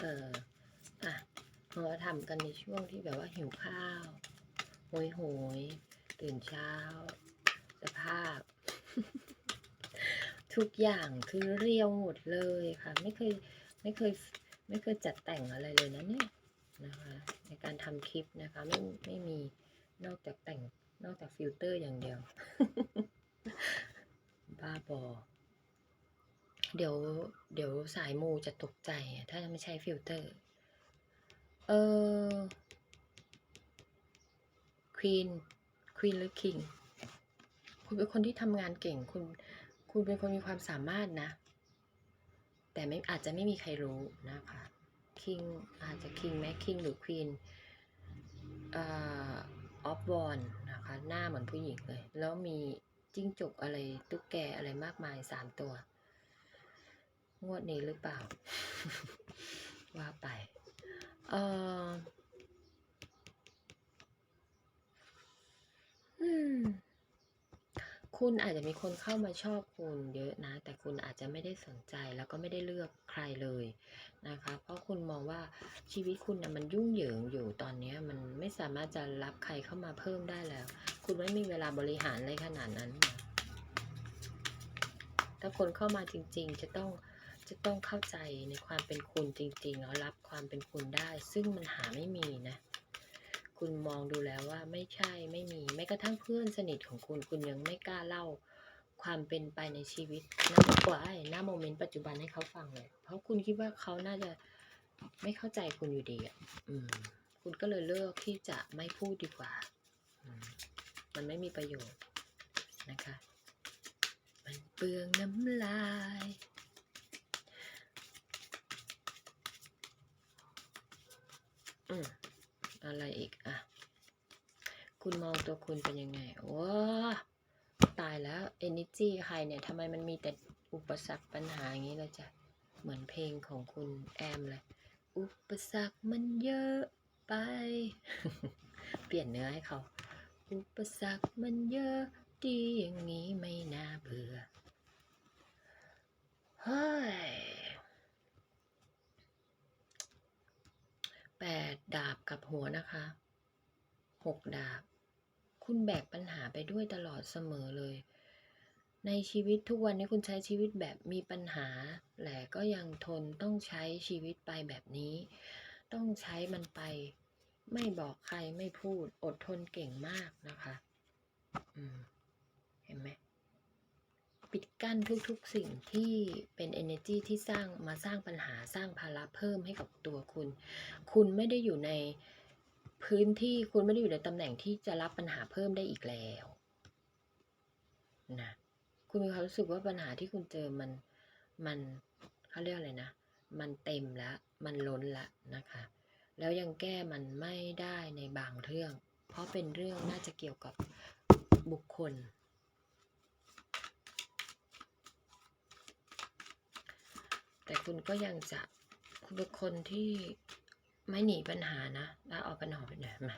เอออะเราทำกันในช่วงที่แบบว่าหิวข้าวโหยโหยตื่นเช้า สภาพ ทุกอย่างคือเรียวหมดเลยค่ะ ไม่เคยไม่เคยไม่เคยจัดแต่งอะไรเลยนะเนี่ยนะคะในการทำคลิปนะคะไม่ไม่มีนอกจากแต่งนอกจากฟิลเตอร์อย่างเดียว บ้าบอ เดี๋ยวเดี๋ยวสายมูจะตกใจ ถ้าไม่ใช้ฟิลเตอร์ เออควีนควีนหรือคิงคุณเป็นคนที่ทำงานเก่งคุณคุณเป็นคนมีความสามารถนะ แต่ไม่อาจจะไม่มีใครรู้นะคะคิงอาจจะคิงแม้คิงหรือควีนออฟวอนนะคะหน้าเหมือนผู้หญิงเลย แล้วมีจิ้งจกอะไรตุ๊กแกอะไรมากมายสามตัว งวดนี้หรือเปล่า ว่าไป เอออืมคุณอาจจะมีคนเข้ามาชอบคุณเยอะนะ แต่คุณอาจจะไม่ได้สนใจแล้วก็ไม่ได้เลือกใครเลยนะคะ เพราะคุณมองว่าชีวิตคุณนะมันยุ่งเหยิงอยู่ตอนเนี้ยมันไม่สามารถจะรับใครเข้ามาเพิ่มได้แล้ว คุณไม่มีเวลาบริหารอะไรขนาดนั้นนะถ้าคนเข้ามาจริง ๆ จะต้อง จะต้องเข้าใจในความเป็นคุณจริงๆแล้วรับความเป็นคุณได้ ซึ่งมันหาไม่มีนะ คุณมองดูแล้วว่าไม่ใช่ไม่มีแม้กระทั่งเพื่อนสนิทของคุณ คุณยังไม่กล้าเล่าความเป็นไปในชีวิตณกว่าไอ้หน้าโมเมนต์ปัจจุบันให้เขาฟังเลย เพราะคุณคิดว่าเขาน่าจะไม่เข้าใจคุณอยู่ดีอะคุณก็เลยเลือกที่จะไม่พูดดีกว่าอืมันไม่มีประโยชน์นะคะ มันเปลืองน้ำลาย อืม อะไรอีกอะ คุณมองตัวคุณเป็นยังไงว้าตายแล้ว energy ใครเนี่ยทำไมมันมีแต่อุปสรรคปัญหาอย่างนี้เลยจ้ะ เหมือนเพลงของคุณแอมเลย อุปสรรคมันเยอะไป เปลี่ยนเนื้อให้เขา อุปสรรคมันเยอะดีอย่างนี้ไม่น่าเบื่อ เฮ้ย แปดดาบกับหัวนะคะหกดาบ คุณแบกปัญหาไปด้วยตลอดเสมอเลย ในชีวิตทุกวันนี้คุณใช้ชีวิตแบบมีปัญหาแหละก็ยังทนต้องใช้ชีวิตไปแบบนี้ ต้องใช้มันไป ไม่บอกใครไม่พูดอดทนเก่งมากนะคะ อืม เห็นไหม ปิดกั้นทุกๆสิ่งที่เป็น energy ที่สร้างมาสร้างปัญหาสร้างภาระเพิ่มให้กับตัวคุณ คุณไม่ได้อยู่ในพื้นที่คุณไม่ได้อยู่ในตำแหน่งที่จะรับปัญหาเพิ่มได้อีกแล้วนะคุณมีความรู้สึกว่าปัญหาที่คุณเจอมันมันเขาเรียกอะไรนะ มันเต็มแล้ว มันล้นละนะคะ แล้วยังแก้มันไม่ได้ในบางเรื่อง เพราะเป็นเรื่องน่าจะเกี่ยวกับบุคคล แต่คุณก็ยังจะคุณเป็นคนที่ไม่หนีปัญหานะแล้วเอาปัญหาไปไหนมา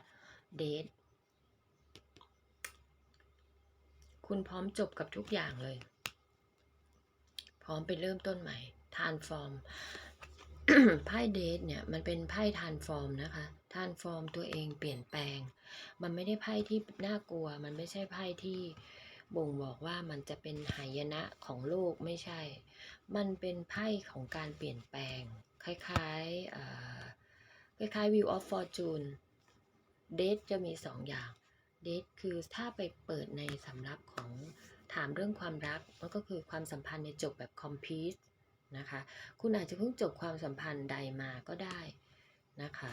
เดทคุณพร้อมจบกับทุกอย่างเลย พร้อมไปเริ่มต้นใหม่ทานฟอร์มไพ่เดทเนี่ยมันเป็นไพ่ทานฟอร์มนะคะทานฟอร์มตัวเองเปลี่ยนแปลง มันไม่ได้ไพ่ที่น่ากลัว มันไม่ใช่ไพ่ที่ บ่งบอกว่ามันจะเป็นหายนะของโลกไม่ใช่ มันเป็นไพ่ของการเปลี่ยนแปลง คล้ายๆคล้ายๆ View of Fortune เดทจะมีสองอย่าง เดทคือถ้าไปเปิดในสำรับของถามเรื่องความรักมันก็คือความสัมพันธ์ในจบแบบ complete นะคะ คุณอาจจะเพิ่งจบความสัมพันธ์ใดมาก็ได้นะคะ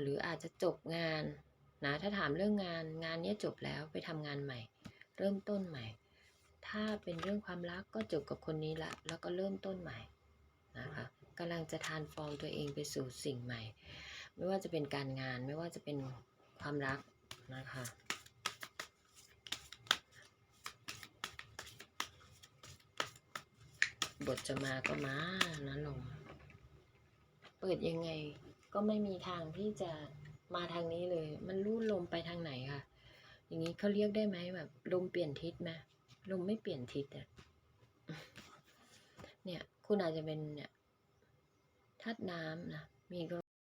หรืออาจจะจบงานนะถ้าถามเรื่องงานงานนี้จบแล้วไปทำงานใหม่ เริ่มต้นใหม่ ถ้าเป็นเรื่องความรักก็จบกับคนนี้ละ แล้วก็เริ่มต้นใหม่นะคะกำลังจะทานฟอร์มตัวเองไปสู่สิ่งใหม่ ไม่ว่าจะเป็นการงานไม่ว่าจะเป็นความรักนะคะบทจะมาก็มานะลมเปิดยังไงก็ไม่มีทางที่จะมาทางนี้เลย มันลู่ลมไปทางไหนค่ะ อย่างนี้เขาเรียกได้ไหมแบบลมเปลี่ยนทิศไหมลมไม่เปลี่ยนทิศอะเนี่ย คุณอาจจะเป็นเนี่ยธาตุน้ำนะมีก็